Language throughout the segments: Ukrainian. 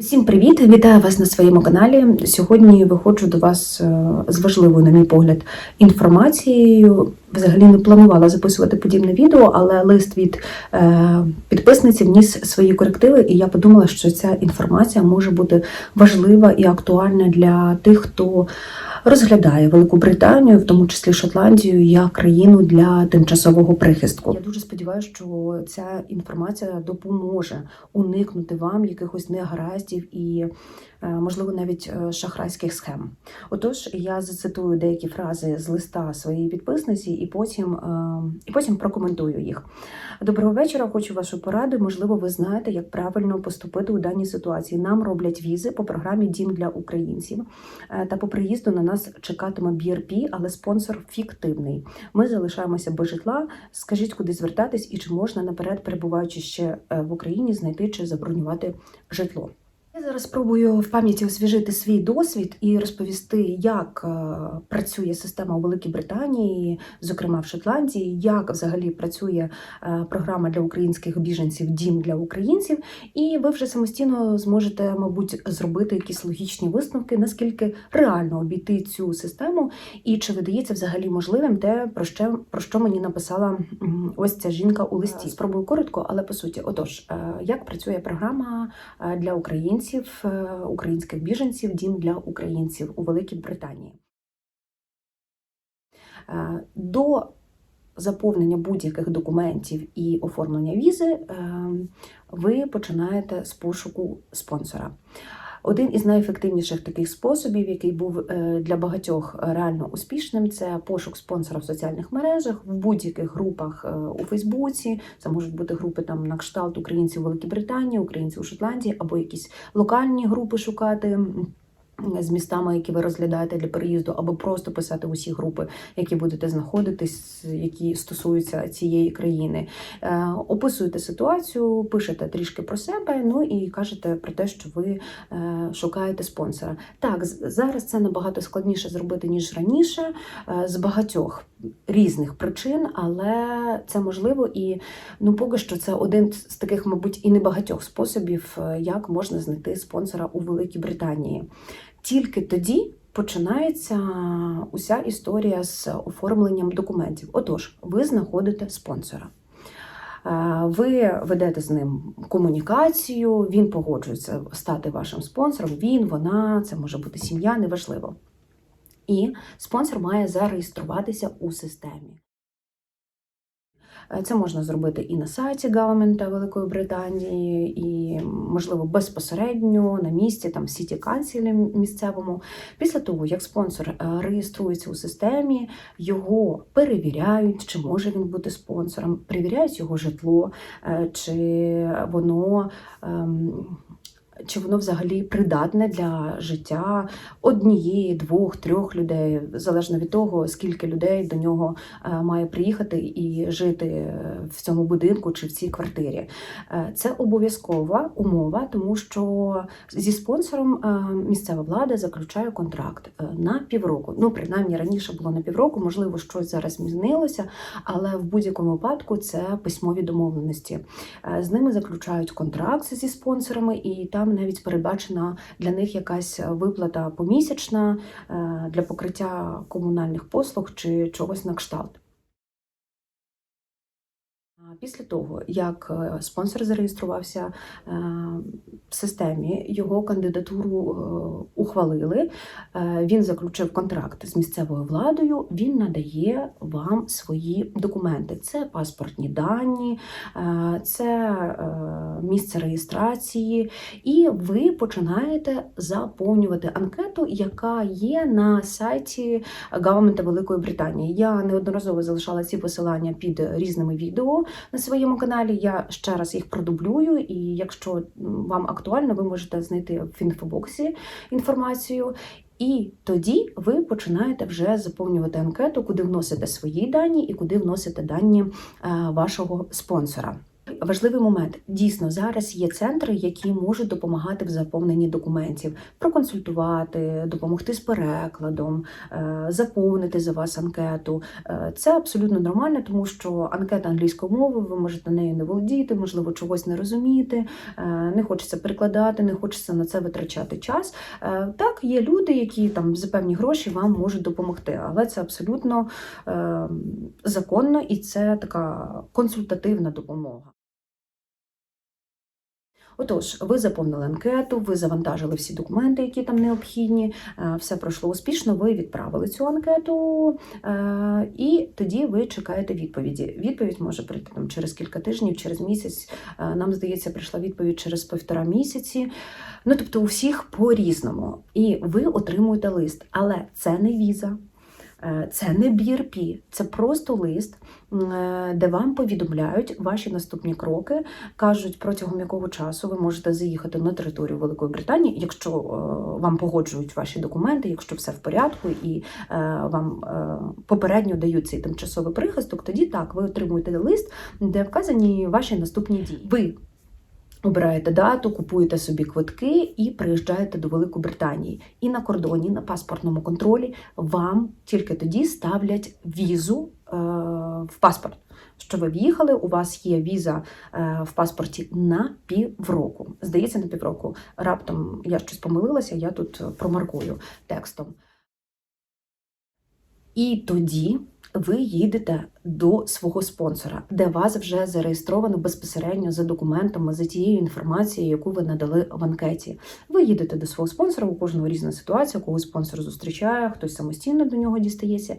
Усім привіт! Вітаю вас на своєму каналі. Сьогодні виходжу до вас е, з важливою, на мій погляд, інформацією. Взагалі не планувала записувати подібне відео, але лист від е, підписниці вніс свої корективи, і я подумала, що ця інформація може бути важлива і актуальна для тих, хто розглядає Велику Британію, в тому числі Шотландію, як країну для тимчасового прихистку. Я дуже сподіваюся, що ця інформація допоможе уникнути вам якихось негараздів і, можливо, навіть е, шахрайських схем. Отож, я зацитую деякі фрази з листа своєї підписниці і потім, е, і потім прокоментую їх. Доброго вечора. Хочу вашу пораду. Можливо, ви знаєте, як правильно поступити у даній ситуації. Нам роблять візи по програмі Дім для українців. Е, Та по приїзду на нас чекатиме BRP, але спонсор фіктивний. Ми залишаємося без житла. Скажіть, куди звертатись і чи можна наперед, перебуваючи ще е, в Україні, знайти чи забронювати житло. Я зараз спробую в пам'яті освіжити свій досвід і розповісти, як е, працює система у Великій Британії, зокрема в Шотландії, як взагалі працює е, програма для українських біженців Дім для українців, і ви вже самостійно зможете, мабуть, зробити якісь логічні висновки, наскільки реально обійти цю систему, і чи видається взагалі можливим те, про що, про що мені написала ось ця жінка у листі. Спробую коротко, але по суті, отож, е, як працює програма для українців, е, українських біженців, дім для українців у Великій Британії. Е, До заповнення будь-яких документів і оформлення візи е, ви починаєте з пошуку спонсора. Один із найефективніших таких способів, який був е, для багатьох реально успішним, це пошук спонсора в соціальних мережах, в будь-яких групах е, у Фейсбуці. Це можуть бути групи там на кшталт українців у Великій Британії, українців у Шотландії, або якісь локальні групи шукати. З містами, які ви розглядаєте для переїзду, або просто писати усі групи, які будете знаходитись, які стосуються цієї країни. Е, описуєте ситуацію, пишете трішки про себе, ну і кажете про те, що ви е, шукаєте спонсора. Так, зараз це набагато складніше зробити ніж раніше, е, з багатьох різних причин, але це можливо і ну поки що це один з таких, мабуть, і небагатьох способів, як можна знайти спонсора у Великій Британії. Тільки тоді. Починається уся історія з оформленням документів. Отож, ви знаходите спонсора. Е, Ви ведете з ним комунікацію, він погоджується стати вашим спонсором. Він, вона, це може бути сім'я, неважливо. І спонсор має зареєструватися у системі. Е, Це можна зробити і на сайті Government Великої Британії, і, можливо, безпосередньо на місці, там в Сіті Канцілі місцевому. Після того, як спонсор е, реєструється у системі, його перевіряють, чи може він бути спонсором, перевіряють його житло, е, чи воно. Чи воно взагалі придатне для життя однієї, двох, трьох людей, залежно від того, скільки людей до нього е, має приїхати і жити в цьому будинку чи в цій квартирі. Е, Це обов'язкова умова, тому що зі спонсором е, місцева влада заключає контракт на півроку. Ну, принаймні раніше було на півроку, можливо, щось зараз змінилося, але в будь-якому випадку це письмові домовленості. З ними заключають контракт зі спонсорами, і там навіть передбачена для них якась виплата помісячна е, для покриття комунальних послуг чи чогось на кшталт. Після того, як е, спонсор зареєструвався е, в системі, його кандидатуру е, ухвалили, він заключив контракт з місцевою владою, він надає вам свої документи. Це паспортні дані, це місце реєстрації, і ви починаєте заповнювати анкету, яка є на сайті Government Великої Британії. Я неодноразово залишала ці посилання під різними відео на своєму каналі. Я ще раз їх продублюю, і якщо вам актуально, ви можете знайти в інфобоксі інформацію. І тоді ви починаєте вже заповнювати анкету, куди вносите свої дані і куди вносите дані е, вашого спонсора. Важливий момент дійсно зараз є центри, які можуть допомагати в заповненні документів, проконсультувати, допомогти з перекладом, е, заповнити за вас анкету. Е, Це абсолютно нормально, тому що анкета англійською мовою, ви можете нею не володіти, можливо, чогось не розуміти, е, не хочеться перекладати, не хочеться на це витрачати час. Так, є люди, які там за певні гроші вам можуть допомогти, але це абсолютно е, законно і це така консультативна допомога. Отож, ви заповнили анкету, ви завантажили всі документи, які там необхідні, е, все пройшло успішно, ви відправили цю анкету, е, і тоді ви чекаєте відповіді. Відповідь може прийти там через кілька тижнів, через місяць. Е, Нам здається, прийшла відповідь через півтора місяці. Ну тобто, у всіх по-різному. І ви отримуєте лист, але це не віза. Е, Це не BRP, це просто лист, е, де вам повідомляють ваші наступні кроки, кажуть, протягом якого часу ви можете заїхати на територію Великої Британії, якщо е, вам погоджують ваші документи, якщо все в порядку, і вам попередньо дають цей тимчасовий прихисток, тоді так ви отримуєте лист, де вказані ваші наступні дії. Ви Обираєте дату, купуєте собі квитки і приїжджаєте до Великої Британії. І на кордоні, на паспортному контролі, вам тільки тоді ставлять візу е, в паспорт. Що ви в'їхали, у вас є віза е, в паспорті на півроку. Здається, на півроку. Раптом я щось помилилася, я тут промаркую текстом. І тоді ви їдете до свого спонсора, де вас вже зареєстровано безпосередньо за документами, за тією інформацією, яку ви надали в анкеті. Ви їдете до свого спонсора, у кожного різна ситуація, когось спонсор зустрічає, хтось самостійно до нього дістається.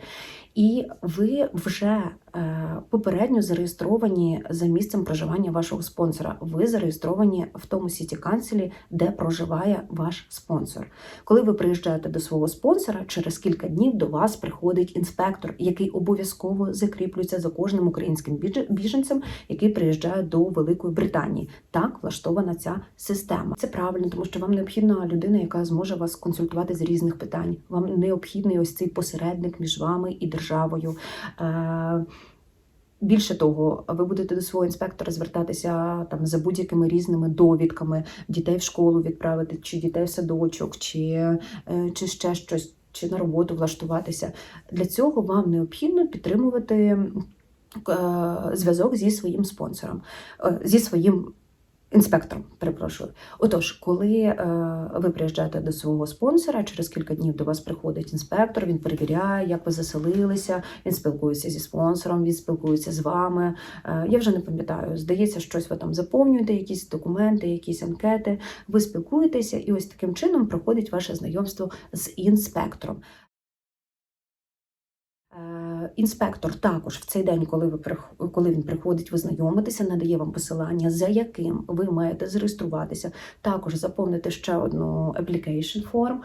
І ви вже е, попередньо зареєстровані за місцем проживання вашого спонсора. Ви зареєстровані в тому сіті канцелі, де проживає ваш спонсор. Коли ви приїжджаєте до свого спонсора, через кілька днів до вас приходить інспектор, який обов'язково закріплюється за кожним українським біженцем, який приїжджає до Великої Британії. Так влаштована ця система. Це правильно, тому що вам необхідна людина, яка зможе вас консультувати з різних питань. Вам необхідний ось цей посередник між вами і державою. Е, Більше того, ви будете до свого інспектора звертатися там за будь-якими різними довідками, дітей в школу відправити, чи дітей в садочок, чи, е, чи ще щось, чи на роботу влаштуватися. Для цього вам необхідно підтримувати е, зв'язок зі своїм спонсором, е, зі своїм інспектором. Перепрошую. Отож, коли е, ви приїжджаєте до свого спонсора, через кілька днів до вас приходить інспектор, він перевіряє, як ви заселилися, він спілкується зі спонсором, він спілкується з вами. Е, я вже не пам'ятаю, здається, щось ви там заповнюєте, якісь документи, якісь анкети. Ви спілкуєтеся, і ось таким чином проходить ваше знайомство з інспектором. Е, Інспектор також в цей день, коли ви коли він приходить, ви знайомитеся, надає вам посилання, за яким ви маєте зареєструватися. Також заповнити ще одну application form,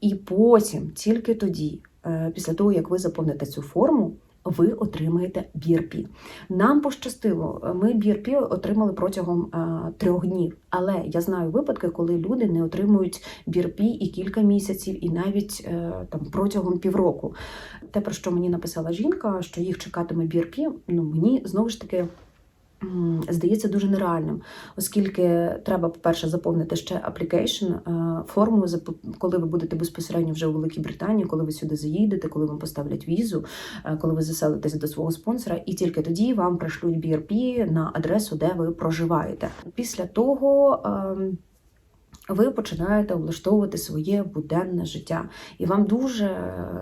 і потім, тільки тоді, е, після того як ви заповните цю форму, ви отримаєте BRP. Нам пощастило, ми BRP отримали протягом е, трьох днів. Але я знаю випадки, коли люди не отримують BRP і кілька місяців, і навіть е, там протягом півроку. Те, про що мені написала жінка, що їх чекатиме BRP, ну мені знову ж таки. Здається дуже нереальним, оскільки треба, по-перше, заповнити ще application, е, форму, коли ви будете безпосередньо вже у Великій Британії, коли ви сюди заїдете, коли вам поставлять візу, е, коли ви заселитесь до свого спонсора, і тільки тоді вам пришлють BRP на адресу, де ви проживаєте. Після того. ем, ви починаєте облаштовувати своє буденне життя, і вам дуже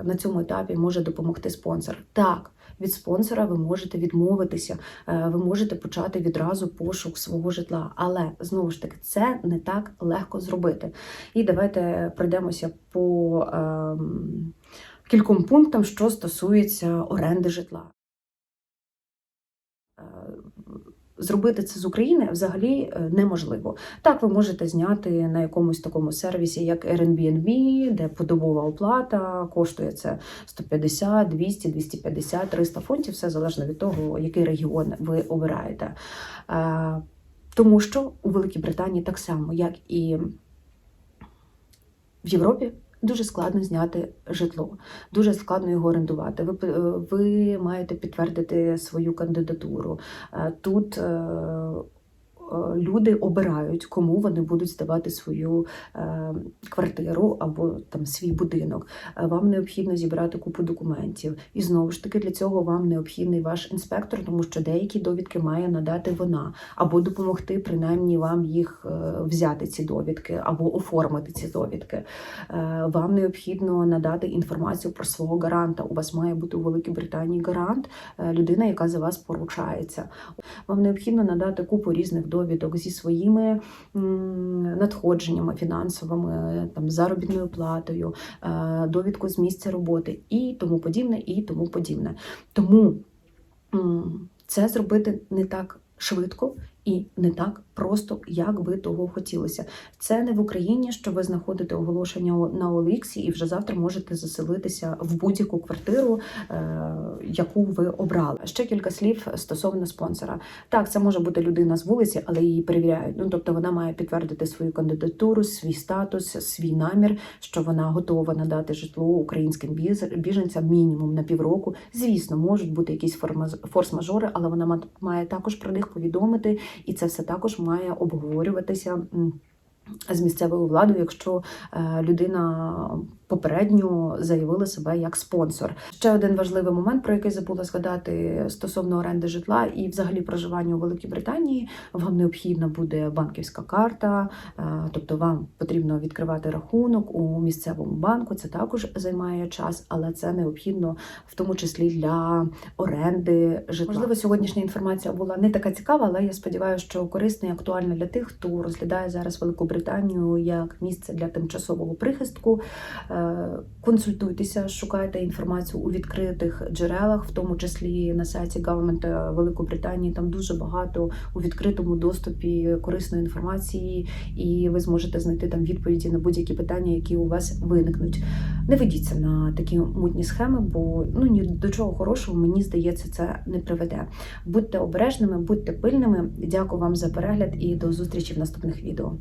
на цьому етапі може допомогти спонсор. Так, від спонсора ви можете відмовитися, е, ви можете почати відразу пошук свого житла, але знову ж таки це не так легко зробити. І давайте пройдемося по ем, кільком пунктам, що стосується оренди житла. Е, Зробити це з України взагалі е, неможливо. Так, ви можете зняти на якомусь такому сервісі, як Airbnb, де подобова оплата, коштує це 150, 200, 250, 300 фунтів, все залежно від того, який регіон ви обираєте. Е, Тому що у Великій Британії так само, як і в Європі, Дуже складно зняти житло, дуже складно його орендувати. Ви, е, ви маєте підтвердити свою кандидатуру. Е, Тут е, люди обирають, кому вони будуть здавати свою е, квартиру або там свій будинок. Е, Вам необхідно зібрати купу документів. І знову ж таки для цього вам необхідний ваш інспектор, тому що деякі довідки має надати вона, або допомогти принаймні вам їх е, взяти ці довідки, або оформити ці довідки. Е, Вам необхідно надати інформацію про свого гаранта. У вас має бути у Великій Британії гарант, е, людина, яка за вас поручається. Вам необхідно надати купу різних довідок зі своїми надходженнями фінансовими, там заробітною платою, е, довідку з місця роботи і тому подібне, і тому подібне. Тому це зробити не так швидко і не так просто, як би того хотілося. Це не в Україні, що ви знаходите оголошення на OLX і вже завтра можете заселитися в будь-яку квартиру, е, яку ви обрали. Ще кілька слів стосовно спонсора. Так, це може бути людина з вулиці, але її перевіряють. Ну тобто вона має підтвердити свою кандидатуру, свій статус, свій намір, що вона готова надати житло українським біженцям мінімум на півроку. Звісно, можуть бути якісь форс-мажори, але вона ма- має також про них повідомити, і це все також має обговорюватися. З місцевою владою, якщо е, людина попередньо заявила себе як спонсор. Ще один важливий момент, про який забула згадати стосовно оренди житла і взагалі проживання у Великій Британії. Вам необхідна буде банківська карта, е, тобто вам потрібно відкривати рахунок у місцевому банку. Це також займає час, але це необхідно в тому числі для оренди житла. Можливо, сьогоднішня інформація була не така цікава, але я сподіваюся, що корисна і актуальна для тих, хто розглядає зараз Велику Британію як місце для тимчасового прихистку. Е, Консультуйтеся, шукайте інформацію у відкритих джерелах, в тому числі на сайті Government Великобританії. Там дуже багато у відкритому доступі корисної інформації, і ви зможете знайти там відповіді на будь-які питання, які у вас виникнуть. Не ведіться на такі мутні схеми, бо ну ні до чого хорошого, мені здається, це не приведе. Будьте обережними, будьте пильними. Дякую вам за перегляд і до зустрічі в наступних відео.